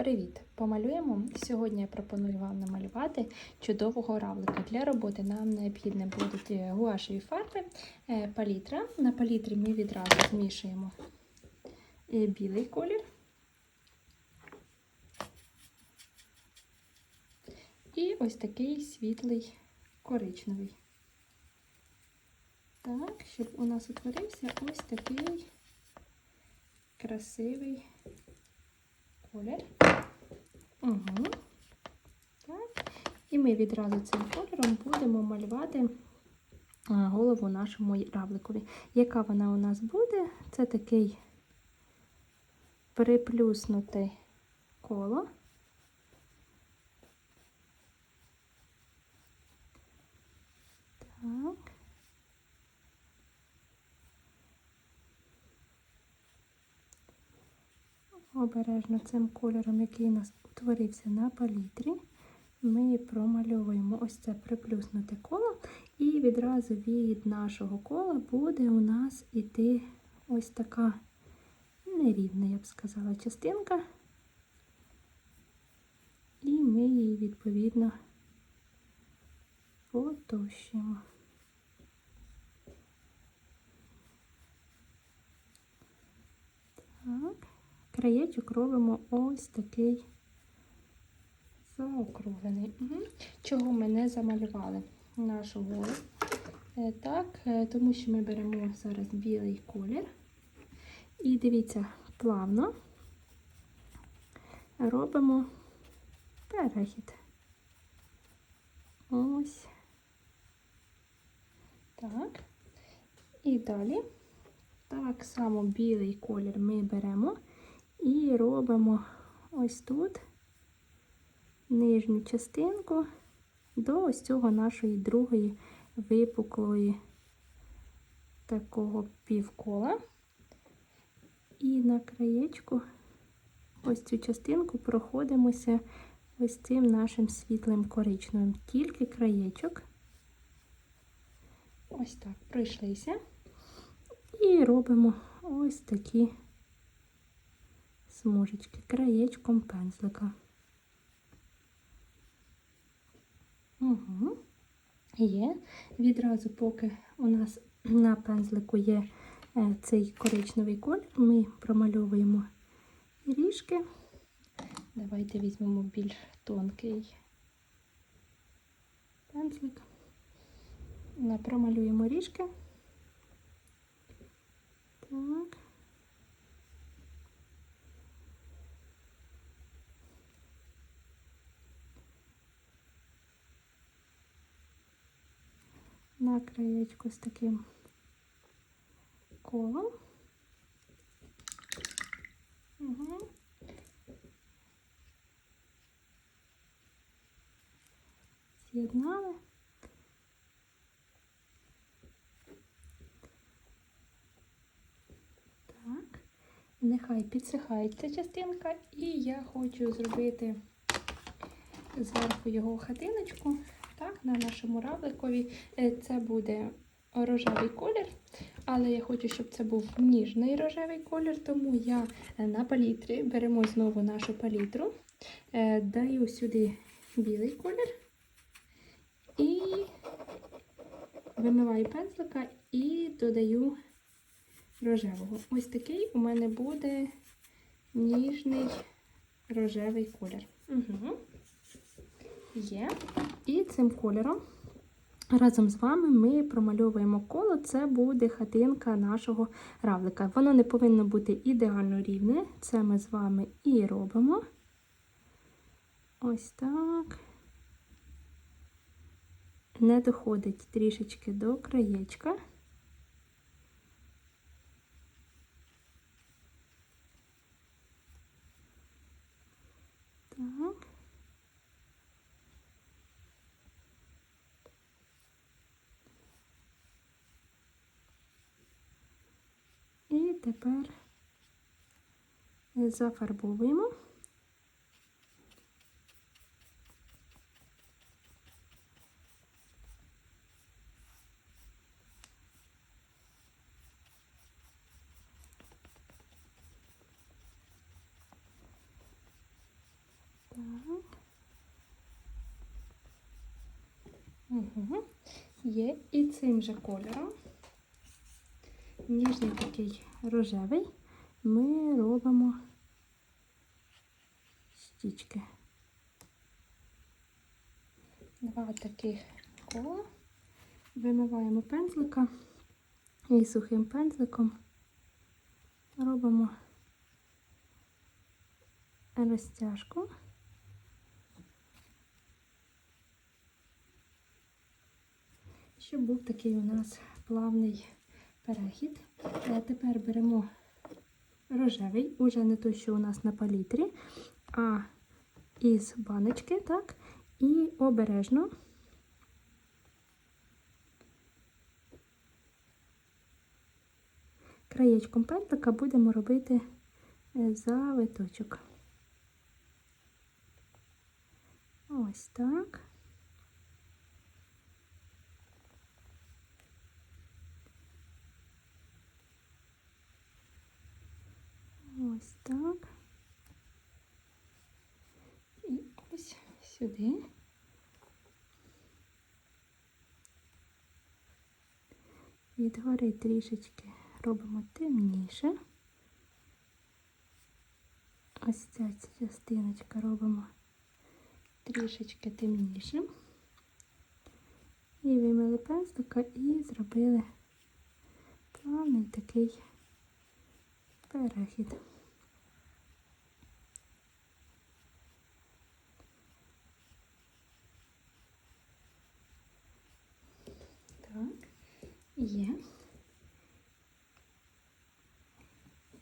Привіт! Помалюємо. Сьогодні я пропоную вам намалювати чудового равлика. Для роботи нам необхідні будуть е, гуашеві фарби, е, палітра. На палітрі ми відразу змішуємо е, білий колір і ось такий світлий коричневий. Так, щоб у нас утворився ось такий красивий колір. Угу. Так. І ми відразу цим кольором будемо малювати голову нашому равликові. Яка вона у нас буде? Це такий приплюснутий коло. Так. Обережно цим кольором, який у нас утворився на палітрі, ми промальовуємо ось це приплюснуте коло, і відразу від нашого кола буде у нас іти ось така нерівна, я б сказала, частинка, і ми її відповідно потощимо. Так краєчок робимо ось такий заокруглений. Угу. Чого ми не замалювали нашу голову? Е, так, е, тому що ми беремо зараз білий колір. І дивіться, плавно робимо перехід. Ось. Так. І далі так само білий колір ми беремо і робимо ось тут нижню частинку до ось цього нашої другої випуклої такого півкола. І на краєчку ось цю частинку проходимося ось цим нашим світлим коричневим, тільки краєчок. Ось так пройшлися. І робимо ось такі смужечки краєчком пензлика. Угу. Є. Відразу, поки у нас на пензлику є е, цей коричневий колір, ми промальовуємо ріжки. Давайте візьмемо більш тонкий пензлик. Промалюємо ріжки. Так. На краєчку з таким колом. Угу. З'єднали. Так, нехай підсихає ця частинка, і я хочу зробити зверху його хатиночку. На нашому равликові е, це буде рожевий колір, але я хочу, щоб це був ніжний рожевий колір, тому я е, на палітрі беремо знову нашу палітру, е, даю сюди білий колір і вимиваю пензлика і додаю рожевого. Ось такий у мене буде ніжний рожевий колір. Угу. Є. І цим кольором разом з вами ми промальовуємо коло, це буде хатинка нашого равлика. Воно не повинно бути ідеально рівне. Це ми з вами і робимо. Ось так. Не доходить трішечки до краєчка. тепер зафарбовуємо. Угу. Є і цим же кольором. Ніжний такий рожевий. Ми робимо стічки. Два таких кола. Вимиваємо пензлика і сухим пензликом робимо розтяжку. Щоб був такий у нас плавний перехід. Е, Тепер беремо рожевий, уже не той, що у нас на палітрі, а із баночки, так, і обережно краєчком пентлика будемо робити е, завиточок. Ось так. Ось так. І сюди. Відгори трішечки робимо темніше. Ось ця частиночка робимо трішечки темнішим. І вимили пензлика і зробили плавний такий перехід. Так, є.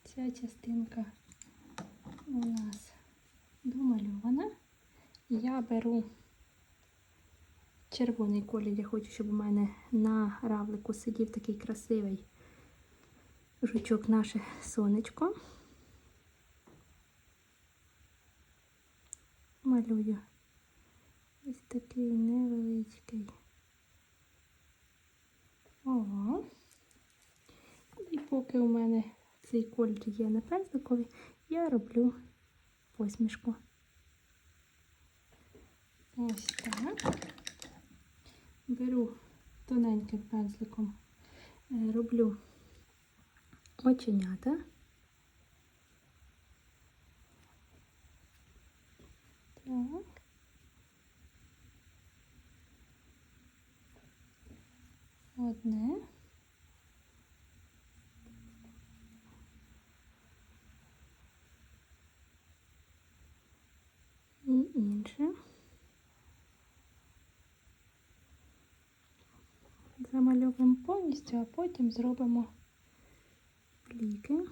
Ця частинка у нас домальована. Я беру червоний колір. Я хочу, щоб у мене на равлику сидів такий красивий жучок наше сонечко. Малюю ось такий невеличкий овал. І поки у мене цей колір є на пензликові, я роблю посмішку. Ось так. Беру тоненьким пензликом, е, роблю оченята. Так. Одне. І інше. Замальовуємо повністю, а потім зробимо пліки.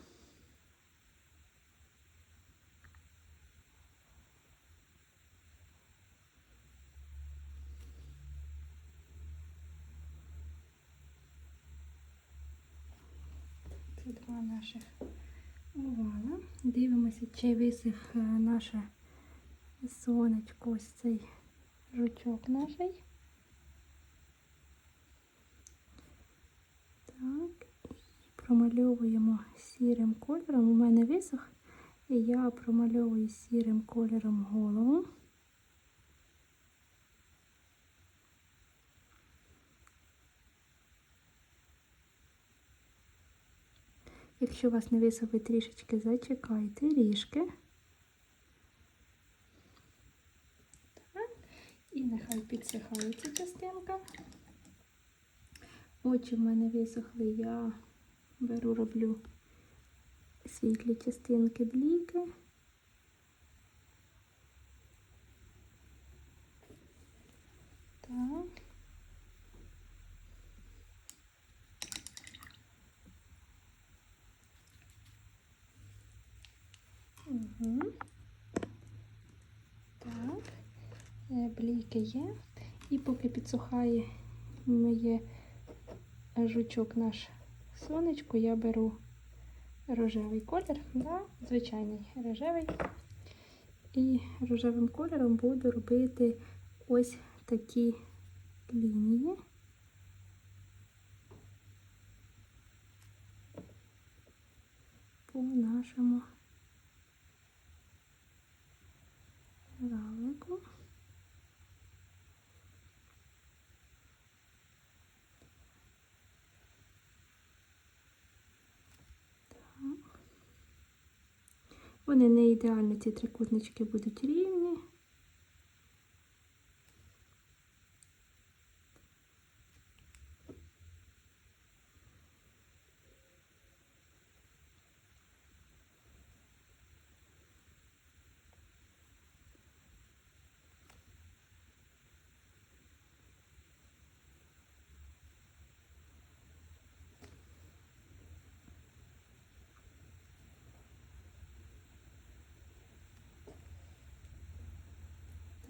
Два наших овала. Дивимося, чи висих е, наше сонечко, ось цей жучок наш. Так, промальовуємо сірим кольором. У мене висох, і я промальовую сірим кольором голову. Якщо у вас не висох, ви трішечки зачекайте ріжки. І нехай підсихає ця частинка. Очі в мене висохли, я беру, роблю світлі частинки бліки. Так. Так, Е, бліки є. І поки підсухає моє жучок наш сонечко, я беру рожевий колір, да, звичайний рожевий. І рожевим кольором буду робити ось такі лінії. По нашому здалеку. Вони не ідеально, ці трикутнички будуть рівні.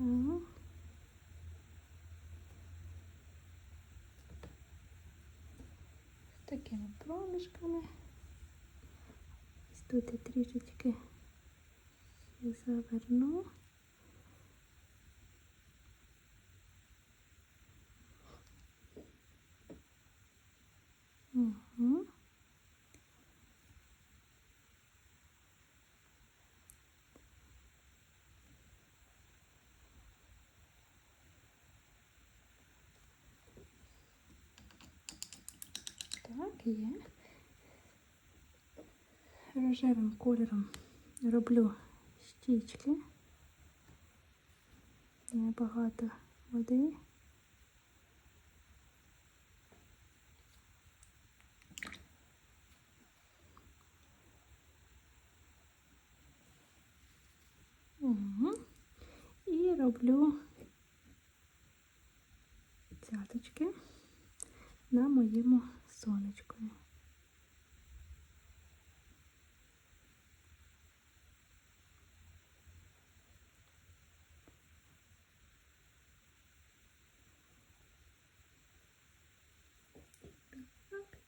Так. З такими проміжками. Ось тут я трішечки заверну. Угу. Так, є. Рожевим кольором роблю щічки. Небагато води. І роблю цяточки на моєму сонечкові. Так.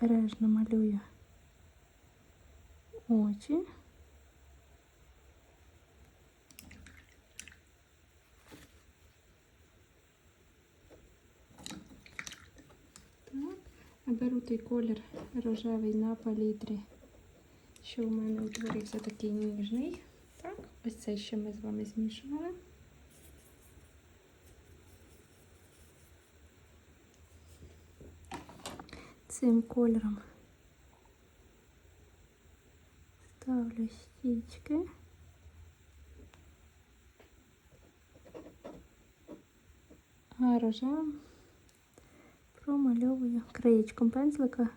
Обережно малюю очі. Так, беру той колір рожевий на палітрі, що у мене утворився такий ніжний. Так, ось цей, що ми з вами змішували. Цим кольором ставлю стічки. А рожевим промальовую краєчком пензлика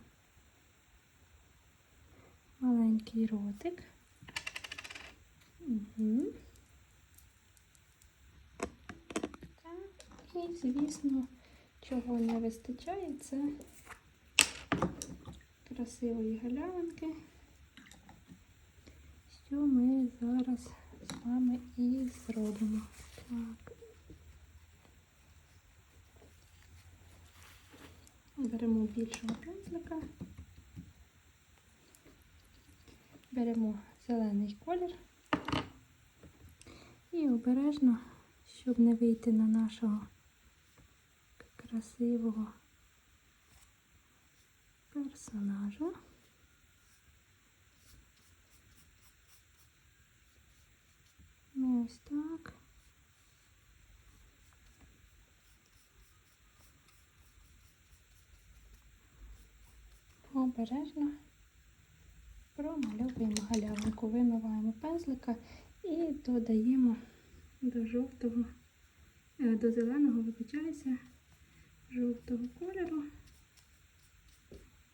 маленький ротик. Угу. І, звісно, чого не вистачає, це красивої галявинки, що ми зараз з вами і зробимо. Так. Беремо більшого пензлика, беремо зелений колір і обережно, щоб не вийти на нашого красивого персонажа. Ми ось так. Обережно промальовуємо галявинку, вимиваємо пензлика і додаємо до жовтого, е, до зеленого, вибачаюся, жовтого кольору.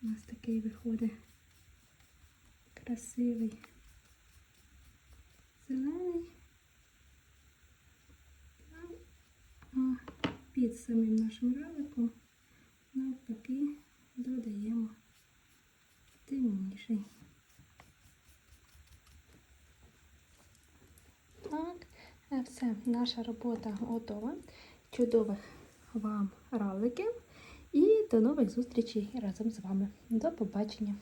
У нас такий виходить красивий зелений. А під самим нашим равликом навпаки додаємо темніший. Так, е, все, наша робота готова. Чудових вам равликів і до нових зустрічей разом з вами. До побачення!